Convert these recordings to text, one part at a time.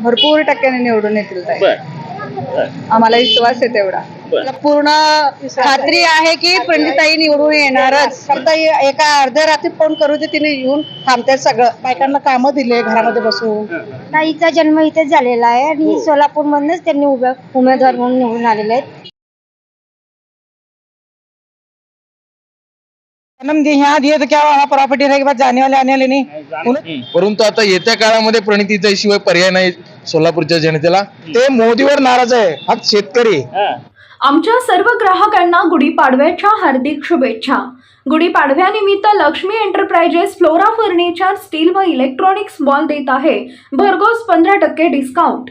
भरपूर टक्क्याने निवडून येतील ताई. बर बर. आम्हाला विश्वास आहे तेवढा. बर. मला पूर्ण खात्री आहे की प्रणिताई निवडून येणारच. फक्त एका अर्ध्या रात्री फोन करू दे तिने येऊन थांबते सगळं. बायकांना कामं दिले घरामध्ये बसून ताईचा जन्म इथेच झालेला आहे हो. आणि सोलापूर मधूनच त्यांनी उभ्या उमेदवार म्हणून निवडून आलेले आहेत. जन्म दिए यहाँ दिए तो क्या वहाँ प्रॉपर्टी रहेगी? बस जाने वाले आने वाले नहीं. परंतु आता येत्या काळामध्ये प्रणितीचा शिवाय पर्याय नाही सोलापूरच्या जनतेला. ते मोदीवर नाराज आहे. हा शेतकरी. आमच्या सर्व ग्राहकांना गुढीपाडव्याच्या हार्दिक शुभेच्छा. गुढीपाडव्यानिमित्त Laxmi enterprises Flora furniture steel व इलेक्ट्रॉनिक्स मॉल देत आहे. भरघोस पंधरा टक्के डिस्काउंट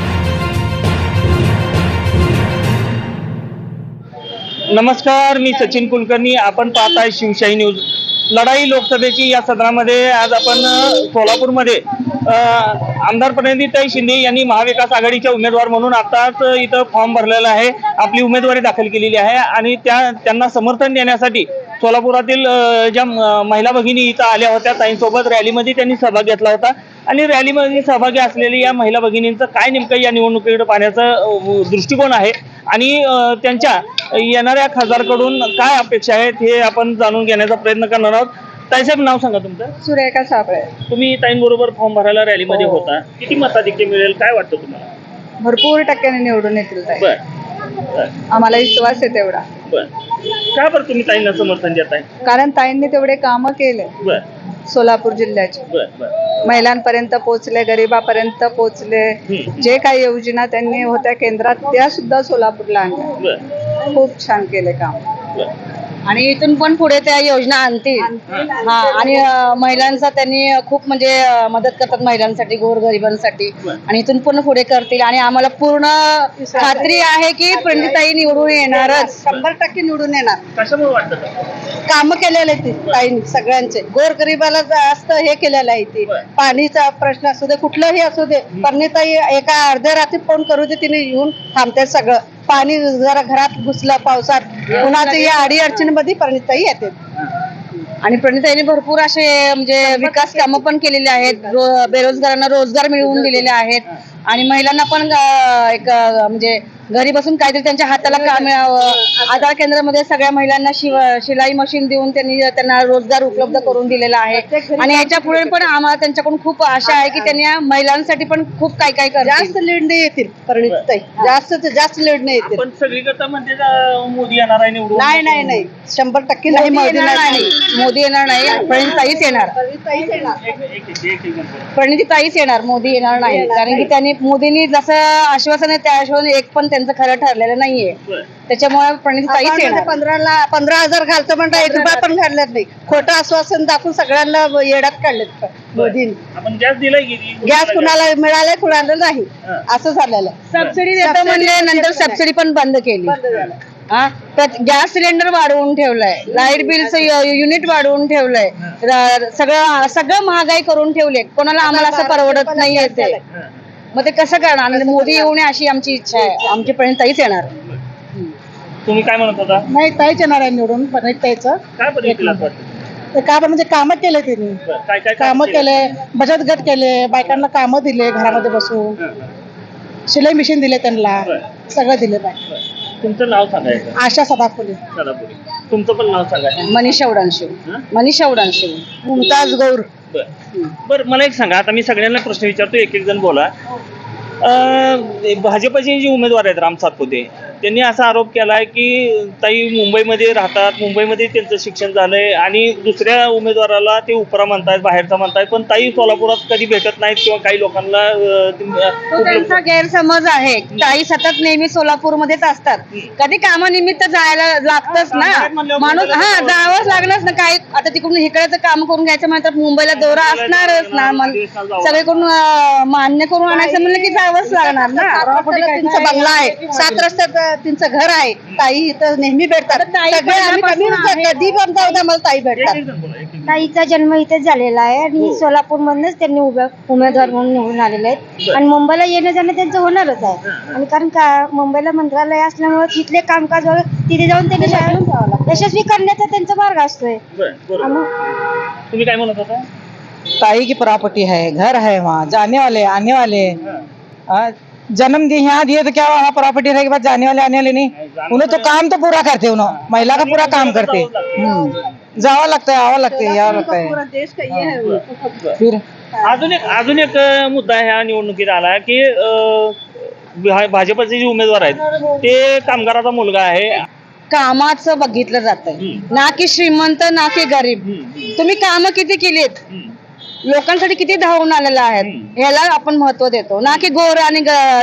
नमस्कार मी सचिन कुलकर्णी. आपण पाहत आहे शिवशाही न्यूज. लढाई लोकसभेची या सदरामध्ये आज आपण सोलापूरमध्ये आमदार प्रणितीताई शिंदे यांनी महाविकास आघाडीच्या उमेदवार म्हणून आताच इथं फॉर्म भरलेला आहे. आपली उमेदवारी दाखल केलेली आहे आणि त्या त्यांना समर्थन देण्यासाठी सोलापुरातील ज्या महिला भगिनी इथं आल्या होत्या ताईंसोबत रॅलीमध्ये त्यांनी सहभाग घेतला होता. आणि रॅलीमध्ये सहभागी असलेल्या या महिला भगिनींचं काय नेमकं या निवडणुकीकडे पाहण्याचं दृष्टिकोन आहे आणि त्यांच्या येणाऱ्या खासदारकडून काय अपेक्षा आहेत हे आपण जाणून घेण्याचा प्रयत्न करणार आहोत. ताईसाहेब नाव सांगा तुमचं. सुरेखा साबळे. तुम्ही ताईंबरोबर फॉर्म भरायला रॅलीमध्ये हो. होता. किती मताधिक्य मिळेल काय वाटतं तुम्हाला? भरपूर टक्क्याने निवडून येतील ताई. बर बर. आम्हाला विश्वास आहे तेवढा. बर. का बरं तुम्ही ताईंना समर्थन देताय? कारण ताईंनी तेवढे कामं केले. बर. सोलापूर जिल्ह्याचे. बर बर. महिलांपर्यंत पोहोचले गरिबापर्यंत पोहोचले. हम्म. जे काही योजना त्यांनी होत्या केंद्रात त्या सुद्धा सोलापूरला आणल्या. बर. खूप छान केले काम. बर. आणि इथून पण पुढे त्या योजना आणतील. हा आणि महिलांचा त्यांनी खूप म्हणजे मदत करतात महिलांसाठी गोरगरिबांसाठी. आणि इथून पण पुढे करतील. आणि आम्हाला पूर्ण खात्री आहे की प्रणिताई निवडून येणारच. शंभर टक्के निवडून येणार. कशामुळे वाटतं तसं? काम केलेले ते ताईंनी सगळ्यांचे. गोरगरिबाला जास्त हे केलेलं आहे ते. पाणीचा प्रश्न असू दे कुठलंही असू दे. परनीताई एका अर्ध्या रात्री फोन करू दे तिने येऊन थांबते सगळं. पाणी जरा घरात घुसलं पावसात उन्हाचं या अडी अडचणीमध्ये प्रणिताई येते. आणि प्रणिताईने भरपूर असे म्हणजे विकास कामं पण केलेले आहेत. रो- बेरोजगारांना रोजगार मिळवून दिलेले आहेत. आणि महिलांना पण एक म्हणजे घरी बसून काहीतरी त्यांच्या हाताला काम मिळावं. आधार केंद्रामध्ये सगळ्या महिलांना शिव शिलाई मशीन देऊन त्यांनी त्यांना रोजगार उपलब्ध करून दिलेला आहे. आणि याच्यापुढे पण आम्हाला त्यांच्याकडून खूप आशा आहे की त्यांनी महिलांसाठी पण खूप काय काय जास्त निर्णय येतील परिणिताई जास्त जास्त निर्णय येतील. पण सगळीकडे का मोदी येणार आहे निवडून. नाही नाही नाही. शंभर टक्के नाही मोदी नाही. मोदी येणार नाही. प्रणिताईच येणार. प्रणितीताईच येणार. मोदी येणार नाही. कारण की त्यांनी मोदींनी जसं आश्वासन आहे त्या आश्वासन एक पण त्यांचं खरं ठरलेलं नाहीये. त्याच्यामुळे येणार पंधराला पंधरा हजार घालतो म्हणता एक रुपया पण घालत नाही. खोटं आश्वासन दाखवून सगळ्यांना येड्यात काढलेत. मोदींनी. आपण गॅस दिलाय की गॅस कुणाला मिळालाय कुणाला नाही. असं झालेलं. सबसिडी देतो म्हणले नंतर सबसिडी पण बंद केली. हा? तर गॅस सिलेंडर वाढवून ठेवलंय. लाइट बिलचं युनिट वाढवून ठेवलंय. सगळं सगळं महागाई करून ठेवले कोणाला आम्हाला असं परवडत नाही येते मग ते कसं करणार? मोदी येऊ नये अशी आमची इच्छा आहे. आमची पर्यंत ताईच येणार. तुम्ही काय म्हणत होता? नाही ताईच येणार आहे निवडून ताईचं. काय वाटतं? का म्हणजे कामं केले त्यांनी. बरं, काय काय कामं केले? बचत गट केले बायकांना कामं दिले घरामध्ये बसून. हं, हं. शिलाई मशीन दिले त्यांना. बरं, सगळं दिले बाय. बरं. तुमचं नाव सांगायचं आशा सदाफुले. सदापुरी तुमचं पण नाव सांगा. मनीषा उडानशिव हं? मनीषा उडानशिव मुमताज गौर. बर. बर मला एक सांगा आता मी सगळ्यांना प्रश्न विचारतो एक एक जण बोला. अं, भाजपचे जे उमेदवार आहेत राम सातपुते त्यांनी असा आरोप केलाय की ताई मुंबईमध्ये राहतात मुंबईमध्ये त्यांचं शिक्षण झालंय आणि दुसऱ्या उमेदवाराला ते उपरा म्हणतायत बाहेरचा म्हणतायत पण ताई सोलापुरात कधी भेटत नाहीत किंवा काही लोकांना ते, त्यांचा गैरसमज आहे. ताई सतत नेहमी सोलापूरमध्येच असतात. कधी कामानिमित्त जायला लागतच ना. माणूस हा जावंच लागणारच ना काही. आता तिकडून इकडेच काम करून घ्यायचं म्हणतात मुंबईला दौरा असणारच ना. मग सगळीकडून अं, मान्य करून आणायचं म्हणलं की जावंच लागणार ना. त्यांचा बंगला आहे. सात रस्त्यात त्यांचं घर आहे. ताई इथं नेहमी भेटतात. सगळे आम्ही कमी कधी पण जाऊ द्या मला ताई भेटतात. ताईचा जन्म इथेच झालेला आहे आणि सोलापूर मधनच त्यांनी उभ्या उमेदवार म्हणून निवडून आलेले आहेत. आणि मुंबईला येणं जाणं त्यांचं होणारच आहे. आणि कारण का मुंबईला मंत्रालय असल्यामुळे तिथले कामकाज वगैरे तिथे जाऊन त्यांनी यशस्वी करण्याचा त्यांचा मार्ग असतोय. बरं, बरं. आणि तुम्ही काय म्हणत होता? ताई की प्रॉपर्टी है घर है वहाँ जाने वाले आने वाले हाँ, जन्म दिए यहाँ दिए तो क्या वहाँ प्रॉपर्टी रहेगी बाद जाने वाले आने वाले नहीं? उन्हें तो काम तो पूरा करते उन्होंने महिला का पूरा काम करते। हम्म। जावा लगता है आवा लगता है यावा लगता है। देश का ये है। फिर? अजून एक अजून एक अं, मुद्दा ह्या निवडणुकीत आला की अं, भा- भाजपचे जे उमेदवार आहेत ते कामगाराचा मुलगा आहे. कामाचं बघितलं हम्म. ना की श्रीमंत ना की गरीब. तुम्ही काम किती केलीत? लोकांसाठी किती धावून आलेला आहेत ह्याला आपण महत्त्व देतो. ना की गोर आणि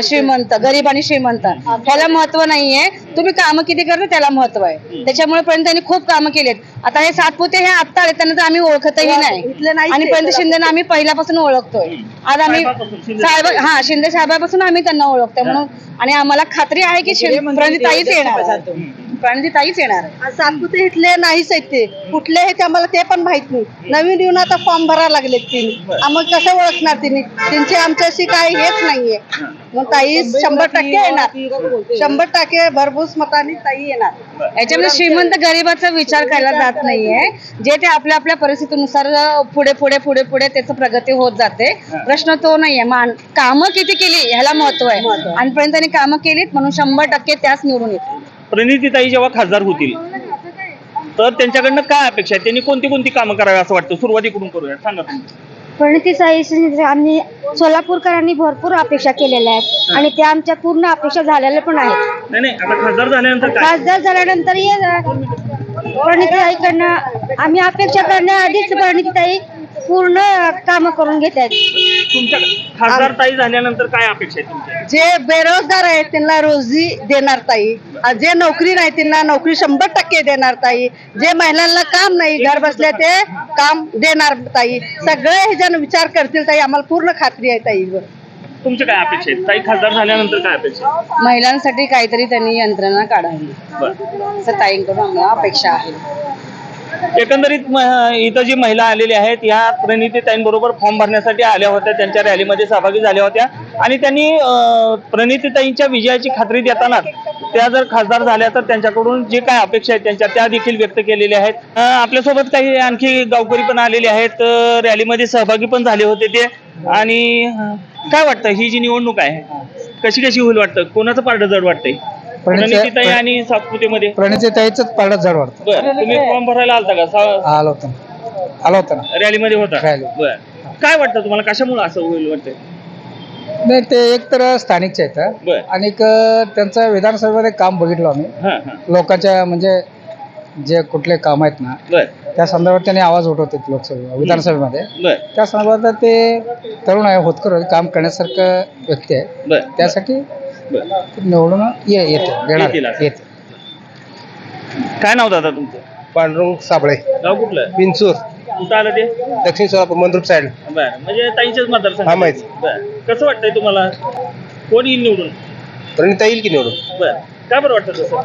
श्रीमंत गरीब आणि श्रीमंत. ह्याला महत्त्व नाहीये. तुम्ही काम किती करता त्याला महत्त्व आहे. त्याच्यामुळे पर्यंत त्यांनी खूप कामं केलीत. आता हे सातपुते हे आत्ता आले त्यांना तर आम्ही ओळखतही नाही. आणि पर्यंत शिंदेना आम्ही पहिल्यापासून ओळखतोय. आज आम्ही साहेब हा शिंदे साहेबापासून आम्ही त्यांना ओळखतोय. म्हणून आणि आम्हाला खात्री आहे की प्रणिताईच येणार आहे. प्रणिताईच येणार आहे. सातपुते इथले नाहीच आहेत ते. कुठले आहेत ते आम्हाला ते पण माहीत नाही. नवीन येऊन आता फॉर्म भरायला लागलेत तिने. आम्हाला कसं ओळखणार तिने? त्यांची आमच्याशी काही हेच नाहीये. मग ताई शंभर टक्के येणार. शंभर टक्के भरभूस मताने ताई येणार. याच्यामध्ये श्रीमंत गरीबाचा विचार केला जात नाहीये. जे ते आपल्या आपल्या परिस्थितीनुसार पुढे पुढे पुढे पुढे त्याचं प्रगती होत जाते. प्रश्न तो नाहीये. मान कामं किती केली ह्याला महत्त्व आहे. आणि त्यांनी कामं केलीत म्हणून शंभर टक्के त्याच निवडून येतील. प्रणितीताई जेव्हा खासदार होतील तर त्यांच्याकडनं काय अपेक्षा आहे? त्यांनी कोणती कोणती कामं करावी असं वाटतं? सुरुवातीकडून करूया. सांगा तुम्ही. प्रणिती साई आम्ही सोलापूरकरांनी भरपूर अपेक्षा केलेल्या आहेत आणि त्या आमच्या पूर्ण अपेक्षा झालेल्या पण आहेत. नाही नाही आता खासदार झाल्यानंतर काय? खासदार झाल्यानंतर प्रणितीताईकडनं आम्ही अपेक्षा करण्याआधीच प्रणितीताई पूर्ण काम करून घेत आहेत तुमच्या खासदार ताई झाल्यानंतर काय अपेक्षा आहे तुमच्या? जे बेरोजगार आहेत त्यांना रोजी देणार ताई. जे नोकरी नाही त्यांना नोकरी शंभर टक्के देणार ताई. जे महिलांना काम नाही घर बसल्या ते काम देणार ताई. सगळे हे जण विचार करतील ताई आम्हाला पूर्ण खात्री आहे ताईवर तुमच्या काय अपेक्षा आहेत? ताई खासदार झाल्यानंतर काय अपेक्षा आहे? महिलांसाठी काहीतरी त्यांनी यंत्रणा काढावी. बरं. असं ताईंकडून आम्हाला अपेक्षा आहे. एकंदरीत इथं जी महिला आलेल्या आहेत या प्रणितीताईंबरोबर फॉर्म भरण्यासाठी आल्या होत्या त्यांच्या रॅलीमध्ये सहभागी झाल्या होत्या. आणि त्यांनी अं, प्रणितीताईंच्या विजयाची खात्री देताना त्या जर खासदार झाल्या तर त्यांच्याकडून जे काय अपेक्षा आहेत त्यांच्या त्या देखील व्यक्त केलेल्या आहेत. आपल्यासोबत काही आणखी गावकरी पण आलेले आहेत रॅलीमध्ये सहभागी पण झाले होते ते. आणि काय वाटतं ही जी निवडणूक आहे कशी कशी होईल वाटतं? कोणाचं पारडं जड वाटतंय? प्रणितीताई आणि सातपुतेमध्ये. प्रणिती ताईच पाडत जड वाटतं. बरं तुम्ही फॉर्म भरायला आलता का? सा- आलो होतो ना. आलो होतो ना. रॅलीमध्ये होता. रॅली. बर. काय वाटतं तुम्हाला? कशामुळे असं होईल वाटतंय? नाही ते एक तर स्थानिकचे आहेत बर. आणि एक त्यांचं विधानसभेमध्ये काम बघितलं आम्ही. हा हा. लोकांच्या म्हणजे जे कुठले काम आहेत ना बर. त्या संदर्भात त्यांनी आवाज उठवते लोकसभे विधानसभेमध्ये. बर. त्या संदर्भात ते तरुण आहे होतकर आहे, काम करण्यासारखं व्यक्ती आहे. बर. त्यासाठी निवडून ये येते असं. येते काय नाव दादा तुमचं? पांडुरंग साबळे. गाव कुठलं? पिंचूर कुठं आलं ते? दक्षिण सोलापूर मंद्रुप साईड बर म्हणजे ताईंच्याच मतदारसंघ. हा, माहीत. बर कसं वाटतंय तुम्हाला? कोण येईल निवडून? प्रणिता येईल की निवडून? बर काय बरं वाटतं तसं?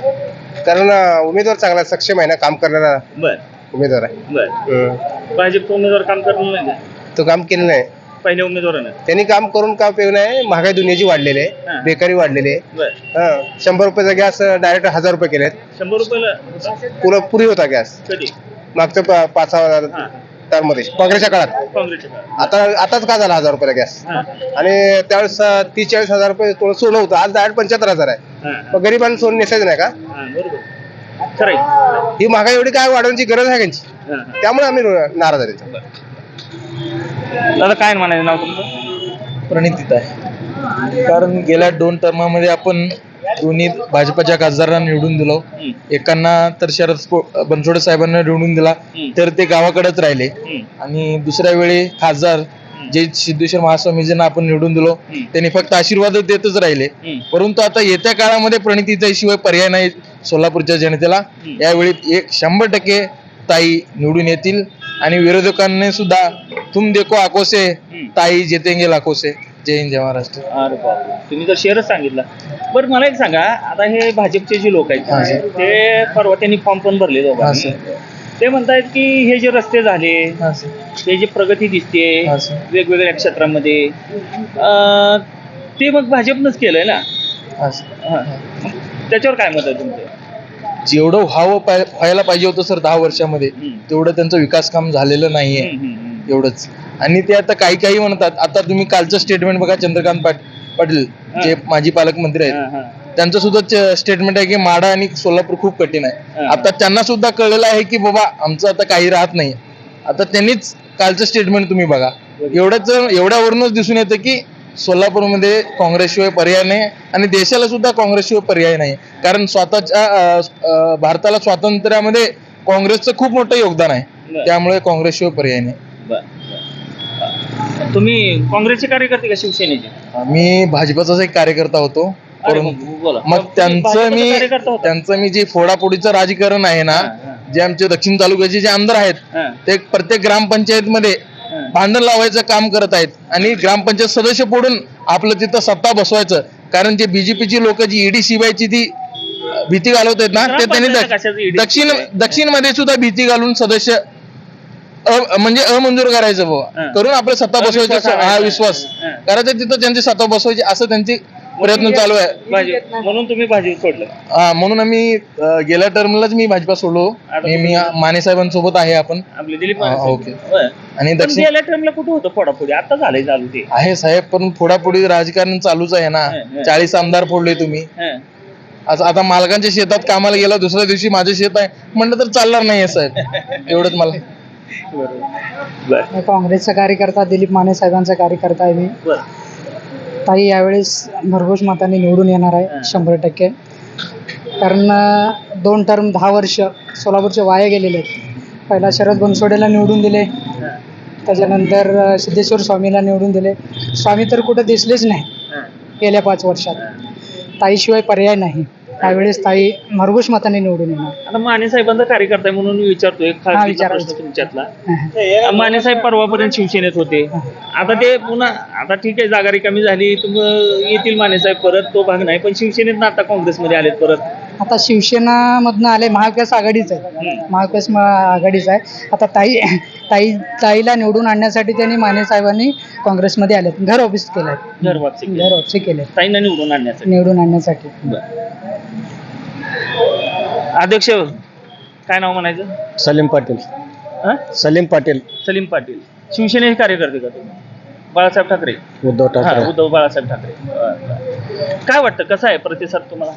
कारण अं, उमेदवार चांगला सक्षम आहे ना काम करणारा बर. उमेदवार आहे. बर. हम्म. भाजपचा उमेदवार काम करणार नाही का? तो काम केलं नाही. पहिल्या उमेदवारानं? त्यांनी काम करून काय उपयोग नाही महागाई दुनियाची वाढलेली हा. आहे बेकारी वाढलेली आहे. बर. हा, शंभर रुपयाचा गॅस डायरेक्ट हजार रुपये केलेत. शंभर रुपयाला? होता? पुरा पुरी होता गॅस. कधी? मागच्या पा- पाच सहा हा. टर्ममध्ये काँग्रेसच्या काळात. काँग्रेसच्या काळात. आता आताच का झाला हजार रुपयाला गॅस? हा. आणि त्यावेळेस अं, तीस चाळीस हजार रुपये थोडं सोनं होतं आज डायरेक्ट पंच्याहत्तर हजार आहे. हा, हा. मग गरिबांना सोनं नेसायचं नाही का? हा, बरोबर. खरं आहे. ही महागाई एवढी काय वाढवण्याची गरज आहे त्यांची हा, हा. त्यामुळे आम्ही नाराज आहे. दादा काय म्हणायचं नाव तुमचं प्रणितीत आहे कारण गेल्या दोन टर्मामध्ये आपण दोन्ही भाजपच्या खासदारांना निवडून दिलं हम्म. एकांना तर शरद पो- बनसोडे साहेबांना निवडून दिला हम्म. तर ते गावाकडेच राहिले हम्म. आणि दुसऱ्या वेळी खासदार जे सिद्धेश्वर महास्वामीजींना आपण निवडून दिलो हम्म. त्यांनी फक्त आशीर्वाद देतच राहिले हम्म. परंतु आता येत्या काळामध्ये प्रणितीताई शिवाय पर्याय नाही सोलापूरच्या जनतेला हम्म. यावेळी एक शंभर टक्के ताई निवडून येतील आणि विरोधकांनी सुद्धा तुम देखो आकोसे. ताई जेतेंगे लाखोसे जय हिंद जय महाराष्ट्र अरे बापरे तुम्ही तर शेअरच सांगितला बरं मला एक सांगा आता हे भाजपचे जे लोक हा, आहेत सर. ते परवा त्यांनी फॉर्म पण भरले हा, दोघांनी सर. ते म्हणतायत की हे जे रस्ते झाले हे जे प्रगती दिसते हा, सर. वेगवेगळ्या क्षेत्रामध्ये अं, ते मग भाजपनंच केलंय ना हा. त्याच्यावर काय मत आहे तुमचं जेवढं व्हावं व्हायला पाहिजे होतं सर दहा वर्षामध्ये. तेवढं त्यांचं विकास काम झालेलं नाहीये. एवढंच आणि ते आता काही काही म्हणतात आता तुम्ही कालचं स्टेटमेंट बघा चंद्रकांत पाट- पाटील जे माजी पालकमंत्री आहेत. त्यांचं सुद्धा स्टेटमेंट आहे की माडा आणि सोलापूर खूप कठीण आहे. आता त्यांना सुद्धा कळलेलं आहे की बाबा आमचं आता काही राहत नाही आता त्यांनीच कालचं स्टेटमेंट तुम्ही बघा एवढ्याच एवढ्यावरूनच दिसून येतं की सोलापूरमध्ये काँग्रेसशिवाय पर्याय नाही आणि देशाला सुद्धा काँग्रेसशिवाय पर्याय नाही कारण स्वतःच्या भारताला स्वातंत्र्यामध्ये काँग्रेसचं खूप मोठं योगदान आहे. त्यामुळे काँग्रेसशिवाय पर्याय नाही. तुम्ही काँग्रेसचे कार्यकर्ते का शिवसेनेचे मी भाजपचाच एक कार्यकर्ता होतो मग त्यांचं मी? त्यांचं मी जे फोडाफोडीचं राजकारण आहे ना. जे आमचे दक्षिण तालुक्याचे जे आमदार आहेत ते प्रत्येक ग्रामपंचायत मध्ये. भांडण लावायचं काम करत आहेत आणि ग्रामपंचायत सदस्य पडून आपलं तिथं सत्ता बसवायचं कारण जे बीजेपीची लोक जी ईडी सीबीआयची ती भीती घालवत आहेत ना ते त्यांनी दक्षिण CBI? दक्षिणमध्ये सुद्धा भीती घालून सदस्य अ- म्हणजे अमंजूर करायचं. बाबा करून आपलं सत्ता बसवायचं हा. विश्वास. करायचं तिथं त्यांची सत्ता बसवायची असं त्यांची प्रयत्न चालू आहे. म्हणून तुम्ही भाजप सोडलं. हा, म्हणून आम्ही अं, गेल्या टर्मलाच मी भाजपा सोडलो. मी मी माने साहेबांसोबत आहे आपण. आपले दिलीप हा, ओके. आणि पण दक्षिण गेल्या टर्मला कुठं होतं फोडाफोडी? आता झालंय चालू ते. आहे साहेब पण फोडाफोडी राजकारण चालूच आहे ना. हा, हा. चाळीस आमदार फोडले तुम्ही. हा. आज आता मालकांच्या शेतात कामाला गेला दुसऱ्या दिवशी माझे शेत आहे. म्हणलं तर चालणार नाहीये साहेब. एवढंच मला. बरोबर. बर मी काँग्रेसचा कार्यकर्ता दिलीप माने साहेबांचा कार्यकर्ता आहे मी. बर. ताई यावेळेस भरघोस मताने निवडून येणार. आहे शंभर टक्के. कारण दोन टर्म दहा वर्ष सोलापूरचे वाया गेलेले आहेत. पहिला शरद बनसोडेला निवडून दिले. त्याच्यानंतर सिद्धेश्वर स्वामीला निवडून दिले. स्वामी तर कुठं दिसलेच नाही. गेल्या पाच वर्षात. ताईशिवाय पर्याय नाही. त्यावेळेस ताई भरघोस मताने निवडून येणार. आता माने साहेबांचा कार्यकर्ता आहे म्हणून विचारतोय हा, खासगीचा विचारा. प्रश्न तुमच्यातला. माने साहेब परवापर्यंत शिवसेनेत होते. आता ते पुन्हा आता ठीक आहे जागा रिकामी झाली तुम येतील माने साहेब परत तो भाग नाही. पण शिवसेनेत आता काँग्रेसमध्ये आलेत परत. आता शिवसेनामधनं आले महाविकास आघाडीच. आहे हम्म. महाविकास म- आघाडीच आहे. आता ताई ताई ताईला निवडून आणण्यासाठी त्यांनी माने साहेबांनी काँग्रेसमध्ये आले घर ऑफिस केलं घर वापसी केली. घर ऑफिस केले ताईंना निवडून आणण्यासाठी. निवडून आणण्यासाठी. अध्यक्ष काय नाव म्हणायचं? सलीम पाटील. हा? सलीम पाटील. सलीम पाटील. शिवसेनेचे कार्यकर्ते का तुम्ही? बाळासाहेब ठाकरे. उद्धव हा ठाकरे उद्धव बाळासाहेब ठाकरे. बरं, बरं. काय वाटतं कसं आहे प्रतिसाद तुम्हाला?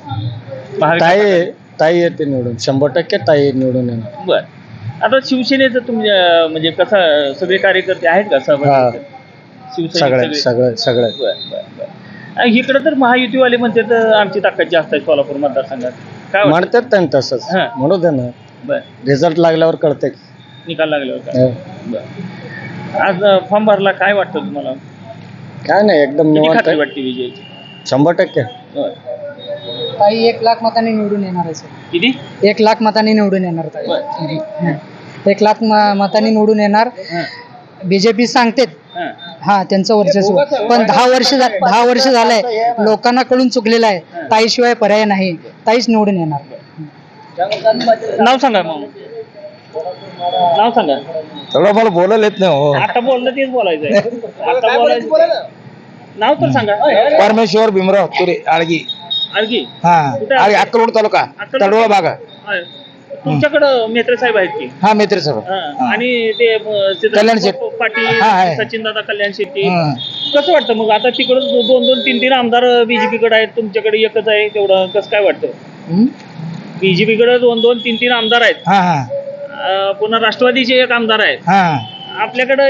महाविकास ताई ताई येते निवडून. शंभर टक्के ताई निवडून येणार. बर. आता शिवसेनेचं तुम्ही अं, म्हणजे कसं सगळे कार्यकर्ते आहेत का हा. सहभागी शिवसैनिक सगळे सगळे? सगळे सगळे. बर बर बर. आणि इकडं तर महायुतीवाले म्हणते तर आमची ताकद जास्त आहे सोलापूर मतदारसंघात. काय वाटतं? म्हणतात त्यांनी तसंच. हा. म्हणू दे ना. बर. रिझल्ट लागल्यावर कळते निकाल लागल्यावर काय बर. आज फॉर्म भरला काय वाटतं तुम्हाला? काय नाही एकदम किती निवांत खात्री आहे. वाटते विजयाची? शंभर टक्के. बर. ताई एक लाख मतांनी निवडून येणार आहे सर. किती? एक लाख मतांनी निवडून येणार ताई. बर. हं. एक लाख म- मतांनी निवडून येणार. हां. बीजेपी सांगतेत. हां. हा त्यांचं वर्चस्व. पण दहा वर्ष झा- दहा वर्ष झालंय. लोकांना कळून चुकलेलं आहे. ताईशिवाय पर्याय नाही. ताईच निवडून येणार. नाव सांगा. मग नाव सांगा. तेवढं मला बोलायला येत नाही हो. आता बोललं तेच बोलायचं आहे आता बोलायचं नाव तर सांगा. परमेश्वर भीमराव तुरे आळगी. हा. कुठे अक्कलकोट तालुका अक्कलकोट? तडोळा भाग. आहे. तुमच्याकडं मेत्रे साहेब आहेत की? हा मित्र सर हा. आणि ते अं, सिद्धार्थ कल्याण शेट. पाटील हा, आहे. सचिन दादा कल्याण शेट्टी. कसं वाटतं मग? आता तिकडं दो- दोन दोन तीन तीन आमदार बीजेपी कडे आहेत तुमच्याकडे एकच आहे तेवढं. कसं काय वाटतं? बीजेपी कडे दोन दोन तीन तीन आमदार आहेत. हा हा. अं, पुन्हा राष्ट्रवादीचे एक आमदार आहेत. हा. आपल्याकडे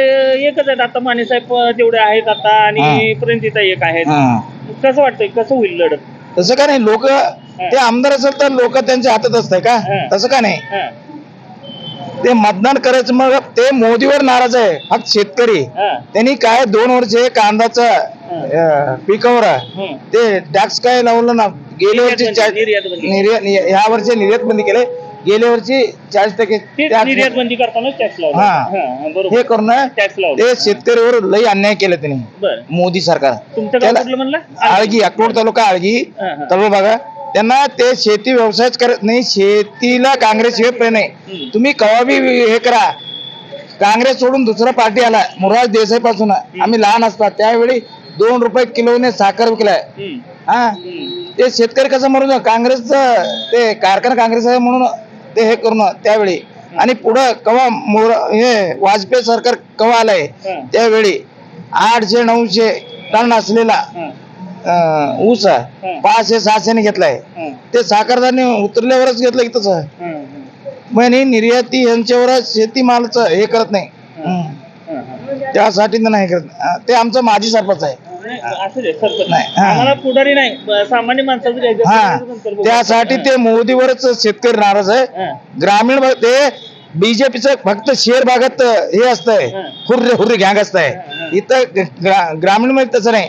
एकच आहेत. आता माने साहेब तेवढे आहेत आता आणि हा. प्रणिता एक आहेत. हा. कसं वाटतंय? कसं होईल लढत? तसं का नाही? लोक ते आमदार असेल तर लोक त्यांच्या हातात असतंय का? हा. तसं का नाही? हा, ते मतदान करायचं मग ते मोदीवर नाराज आहे. फक्त शेतकरी. हा, त्यांनी काय दोन वर्ष कांद्याचं अं, पिकावर. ते टॅक्स काय लावलं ना? गेल्या वर्षी ह्या वर्षी निर्यात बंदी केले गेल्या वर्षी चाळीस टक्के tax बंदी करताना टॅक्स लावला. हा. हा, बरोबर. हे करून लावला. ते शेतकऱ्यावर लई अन्याय केलं त्यांनी. बर. मोदी सरकार. तुमचं गाव त्याला- कुठलं म्हणलं? आळगी. अक्रोड तालुका आळगी हा, हा. तालुका बघा त्यांना ते शेती व्यवसायच करत नाही शेतीला काँग्रेस हे प्रेम हम्म. नाही तुम्ही कवा बी हे करा. काँग्रेस सोडून दुसरा पार्टी आला मुराज देसाई पासून. आम्ही लहान असतात त्यावेळी दोन रुपये किलोने साखर विकलाय. हम्म, हा? हम्म. ते शेतकरी कसं म्हणून काँग्रेसचं ते कारखाना काँग्रेस आहे म्हणून ते हे करून त्यावेळी. आणि पुढं कवा मोर हे वाजपेयी सरकार कवा आलंय. त्यावेळी आठशे नऊशे टन असलेला ऊस हा. पाचशे सहाशेने घेतलाय. ते साखरदारने उतरल्यावरच घेतलं की तसं. हा, हे. निर्याती यांच्यावरच शेतीमालाचं हे करत नाही. त्यासाठी नाही करत. ते आमचं माजी सरपंच आहे. पुढारी नाही सामान्य माणसाचं हा. त्यासाठी ते मोदीवरच शेतकरी नाराज आहे. ग्रामीण ते बीजेपीचं फक्त शहर भागात हे असतंय. हुर्रे हुर्रे गँग असतंय. इथं ग्रा- ग्रामीणमध्ये तसं नाही.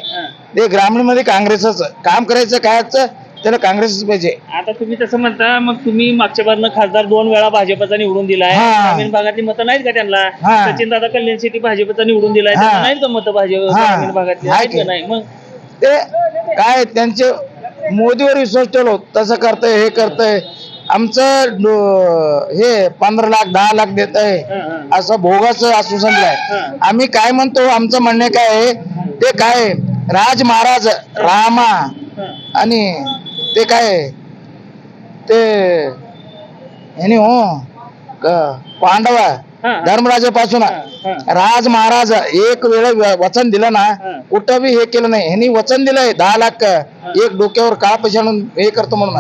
ते ग्रामीणमध्ये काँग्रेसच काम करायचं कायचं त्याला काँग्रेसच पाहिजे आता तुम्ही तसं म्हणता मग तुम्ही मागच्या बारनं खासदार दोन वेळा भाजपचा निवडून दिलाय हा. ग्रामीण भागातली मतं नाहीत का त्यांना. सचिन दादा कल्याण शेट्टी भाजपचा निवडून दिलाय हा. त्यांना नाहीत का मतं भाजप हा. ग्रामीण भागातली आहे आहेत का. नाही मग ते काय त्यांचे मोदीवर विश्वास ठेवलो तसं करतंय हे करतंय आमचं डो- हे पंधरा लाख दहा लाख देत आहे हा, हा. असं भोगाच आश्वासन दिलंय हा. आम्ही काय म्हणतो आमचं म्हणणे काय आहे ते काय राज महाराज रामा हा. आणि ते काय? ते ह्यानी हो क- पांडव. धर्मराजापासून. राज महाराज एक वेळ वचन दिलं ना. कुठं बी हे केलं नाही. ह्यांनी वचन दिलंय दहा लाख एक डोक्यावर काळ पैसे आणून हे करतो म्हणून.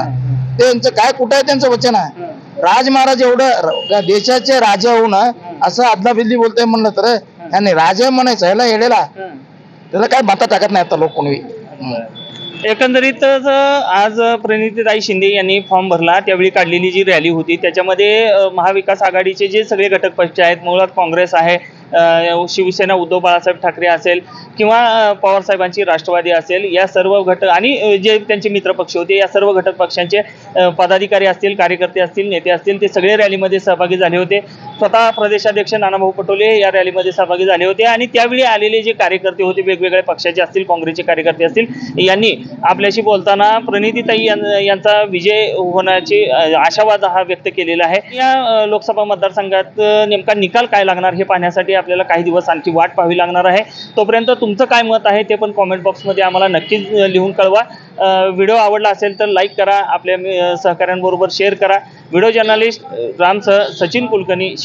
त्यांचं काय कुठं आहे त्यांचं वचन आहे? राज महाराज एवढं देशाचे राजा होऊन असं आदला बिल्ली बोलतोय म्हणलं तर यांनी राजा म्हणायचं ह्याला येडेला. त्याला काय मता टाकत नाही आता लोक कोणी. एकंदरीतच आज प्रणितीताई शिंदे यांनी फॉर्म भरला. त्यावेळी काढलेली जी रॅली होती त्याच्यामध्ये महाविकास आघाडीचे जे सगळे घटक पक्ष आहेत मुळात काँग्रेस आहे शिवसेना उद्धव बाळासाहेब ठाकरे असेल किंवा पवारसाहेबांची राष्ट्रवादी असेल या सर्व घटक आणि जे त्यांचे मित्रपक्ष होते या सर्व घटक पक्षांचे पदाधिकारी असतील कार्यकर्ते असतील नेते असतील ते सगळे रॅलीमध्ये सहभागी झाले होते. स्वतः प्रदेशाध्यक्ष नानाभाऊ पटोले या रॅलीमध्ये सहभागी झाले होते आणि त्यावेळी आलेले जे कार्यकर्ते होते वेगवेगळ्या पक्षाचे असतील काँग्रेसचे कार्यकर्ते असतील यांनी आपल्याशी बोलताना प्रणितीताई यांचा विजय होण्याची आशावाद हा व्यक्त केलेला आहे. या लोकसभा मतदारसंघात नेमका निकाल काय लागणार हे पाहण्यासाठी आपल्याला काही दिवस आणखी वाट पाहावी लागणार आहे. तोपर्यंत तुमचं काय मत आहे ते पण कॉमेंट बॉक्समध्ये आम्हाला नक्कीच लिहून कळवा. व्हिडिओ आवडला असेल तर लाईक करा आपल्या सहकाऱ्यांबरोबर शेअर करा. व्हिडिओ जर्नलिस्ट रामसह सचिन कुलकर्णी